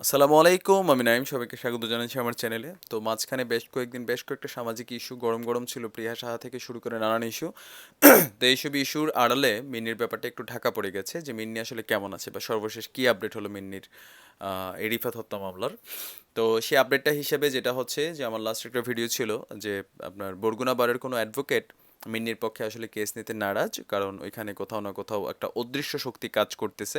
আসসালামু আলাইকুম আমি নাইম সবাইকে স্বাগত জানাচ্ছি আমার চ্যানেলে। তো মাঝখানে বেশ কয়েকদিন বেশ কয়েকটা সামাজিক ইস্যু গরম গরম ছিল প্রিয়া সাহা থেকে শুরু করে নানান ইস্যু। তো এইসব ইস্যুর আড়ালে মিন্নির ব্যাপারটা একটু ঢাকা পড়ে গেছে যে মিন্নি আসলে কেমন আছে বা সর্বশেষ কী আপডেট হলো মিন্নির আহ, এই রিফাত হত্যা মামলার? তো সেই আপডেটটা হিসেবে যেটা হচ্ছে যে আমার লাস্ট একটা ভিডিও ছিল যে আপনার বরগুনা বারের কোনো অ্যাডভোকেট মিন্নির পক্ষে আসলে কেস নিতে নারাজ, কারণ ওইখানে কোথাও না কোথাও একটা অদৃশ্য শক্তি কাজ করতেছে।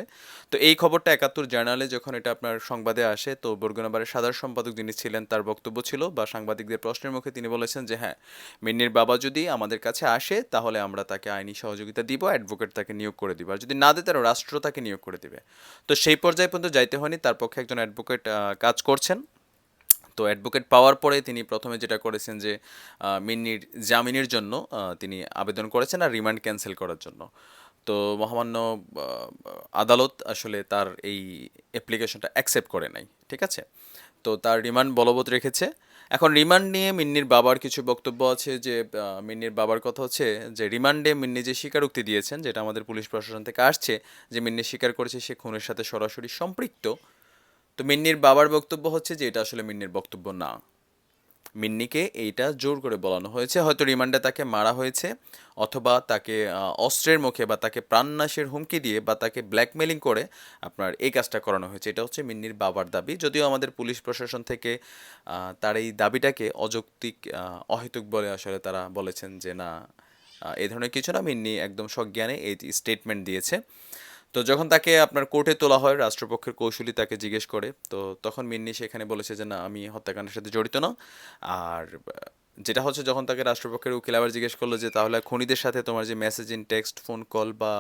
তো এই খবরটা একাত্তর জার্নালে যখন এটা আপনার সংবাদে আসে, তো বরগুনাবারের সাধারণ সম্পাদক যিনি ছিলেন, তার বক্তব্য ছিল বা সাংবাদিকদের প্রশ্নের মুখে তিনি বলেছেন যে হ্যাঁ মিন্নির বাবা যদি আমাদের কাছে আসে, তাহলে আমরা তাকে আইনি সহযোগিতা দিব অ্যাডভোকেট তাকে নিয়োগ করে দিব। আর যদি না দেয়, তাহলে রাষ্ট্র তাকে নিয়োগ করে দিবে। তো সেই পর্যায়ে পর্যন্ত যাইতে হয়নি। তার পক্ষে একজন অ্যাডভোকেট কাজ করছেন। তো অ্যাডভোকেট পাওয়ার পরে তিনি প্রথমে যেটা করেছেন যে মিন্নির, জামিনের জন্য তিনি আবেদন করেছেন আর রিমান্ড ক্যান্সেল করার জন্য। তো মহামান্য আদালত আসলে তার এই অ্যাপ্লিকেশনটা অ্যাকসেপ্ট করে নাই, ঠিক আছে? তো তার রিমান্ড বলবৎ রেখেছে। এখন রিমান্ড নিয়ে মিন্নির বাবার কিছু বক্তব্য আছে যে মিন্নির বাবার কথা হচ্ছে যে, রিমান্ডে মিন্নি যে স্বীকারোক্তি দিয়েছেন, যেটা আমাদের পুলিশ প্রশাসন থেকে আসছে, যে মিন্নি স্বীকার করেছে সে খুনের সাথে সরাসরি সম্পৃক্ত তো মিন্নির বাবার বক্তব্য হচ্ছে যে এটা আসলে মিন্নির বক্তব্য না। মিন্নিকে এইটা জোর করে বলানো হয়েছে। হয়তো রিমান্ডে তাকে মারা হয়েছে অথবা তাকে অস্ত্রের মুখে বা তাকে প্রাণনাশের হুমকি দিয়ে বা তাকে ব্ল্যাকমেলিং করে আপনার এই কাজটা করানো হয়েছে। এটা হচ্ছে মিন্নির বাবার দাবি। যদিও আমাদের পুলিশ প্রশাসন থেকে তার এই দাবিটাকে অযৌক্তিক অহেতুক বলে আসলে তারা বলেছেন যে না এ ধরনের কিছু না। মিন্নি একদম সজ্ঞানে এই স্টেটমেন্ট দিয়েছে। তো যখন তাকে আপনার কোর্টে তোলা হয়, রাষ্ট্রপক্ষের কৌশলী তাকে জিজ্ঞেস করে, তো তখন মিন্নি সেখানে বলেছে যে, না, আমি হত্যাকাণ্ডের সাথে জড়িত না। আর যেটা হচ্ছে, যখন তাকে রাষ্ট্রপক্ষের উকিল আবার জিজ্ঞেস করল যে, তাহলে খনিদের সাথে তোমার যে message in text phone call বা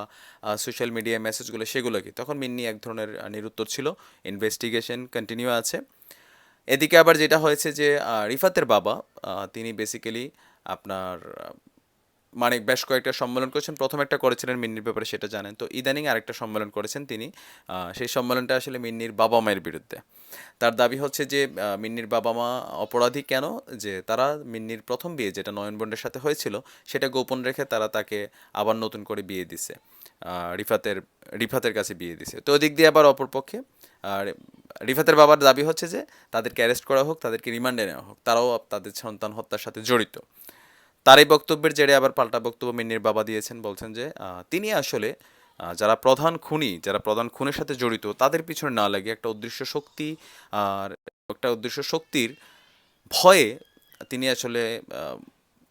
সোশ্যাল মিডিয়ায় মেসেজগুলো সেগুলো কি? তখন মিন্নি এক ধরনের নিরুত্তর ছিল। ইনভেস্টিগেশন কন্টিনিউ আছে। এদিকে আবার যেটা হয়েছে যে রিফাতের বাবা তিনি বেসিক্যালি আপনার মানে বেশ কয়েকটা সম্মেলন করেছেন। প্রথম একটা করেছিলেন মিন্নির ব্যাপারে সেটা জানেন। তো ইদানিং আরেকটা সম্মেলন করেছেন তিনি। সেই সম্মেলনটা আসলে মিন্নির বাবা মায়ের বিরুদ্ধে। তার দাবি হচ্ছে যে মিন্নির বাবা মা অপরাধী কেন? যে তারা মিন্নির প্রথম বিয়ে যেটা নয়নবন্ডের সাথে হয়েছিল, সেটা গোপন রেখে তারা তাকে আবার নতুন করে বিয়ে দিছে। রিফাতের রিফাতের কাছে বিয়ে দিছে। তো ওদিক দিয়ে আবার অপরপক্ষে, আর রিফাতের বাবার দাবি হচ্ছে যে, তাদেরকে অ্যারেস্ট করা হোক, তাদেরকে রিমান্ডে নেওয়া হোক। তারাও তাদের সন্তান হত্যার সাথে জড়িত। তার এই বক্তব্যের জেরে আবার পাল্টা বক্তব্য মিন্নির বাবা দিয়েছেন, বলছেন যে তিনি আসলে যারা প্রধান খুনি, যারা প্রধান খুনের সাথে জড়িত, তাদের পিছনে না লাগে একটা উদ্দেশ্য শক্তি আর একটা উদ্দেশ্য শক্তির ভয়ে তিনি আসলে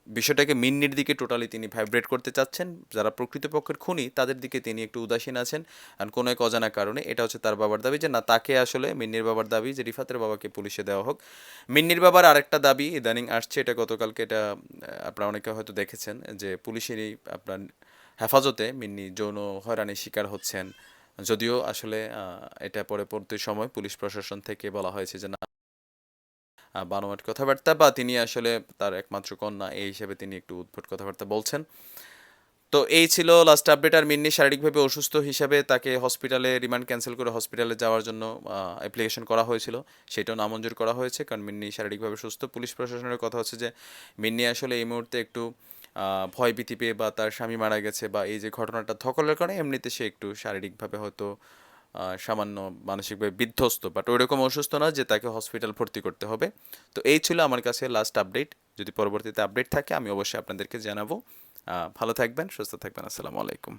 বিষয়টাকে মিন্নির দিকে টোটালি তিনি ভাইব্রেট করতে চাচ্ছেন। যারা প্রকৃতপক্ষের খুনি, তাদের দিকে তিনি একটু উদাসীন আছেন। আর কোনো এক অজানা কারণে এটা হচ্ছে তার বাবার দাবি যে, না, তাকে আসলে মিন্নির বাবার দাবি যে, রিফাতের বাবাকে পুলিশে দেওয়া হোক। মিন্নির বাবার আরেকটা দাবি ইদানিং আসছে, এটা গতকালকে এটা আপনারা অনেকে হয়তো দেখেছেন যে, পুলিশেরই আপনার হেফাজতে মিন্নি যৌন হয়রানির শিকার হচ্ছেন। যদিও আসলে এটা পরে পরবর্তী সময় পুলিশ প্রশাসন থেকে বলা হয়েছে যে, না বানোয়াট কথাবার্তা বা তিনি আসলে তার একমাত্র কন্যা এই হিসেবে তিনি একটু উদ্ভট কথাবার্তা বলছেন। তো এই ছিল লাস্ট আপডেট আর মিন্নি শারীরিকভাবে অসুস্থ হিসাবে তাকে হসপিটালে রিমান্ড ক্যান্সেল করে হসপিটালে যাওয়ার জন্য অ্যাপ্লিকেশন করা হয়েছিল। সেটাও নামঞ্জুর করা হয়েছে কারণ মিন্নি শারীরিকভাবে সুস্থ। পুলিশ প্রশাসনের কথা হচ্ছে যে মিন্নি আসলে এই মুহূর্তে একটু আহ, ভয় ভীতি পেয়ে বা তার স্বামী মারা গেছে বা এই যে ঘটনাটা ধকলের কারণে এমনিতে সে একটু শারীরিকভাবে হয়তো সামান্য মানসিকভাবে বিধ্বস্ত বাট ওইরকম অসুস্থ না যে তাকে হসপিটাল ভর্তি করতে হবে। তো এই ছিল আমার কাছে লাস্ট আপডেট যদি পরবর্তীতে আপডেট থাকে, আমি অবশ্যই আপনাদেরকে জানাব। ভালো থাকবেন, সুস্থ থাকবেন, আসসালামু আলাইকুম।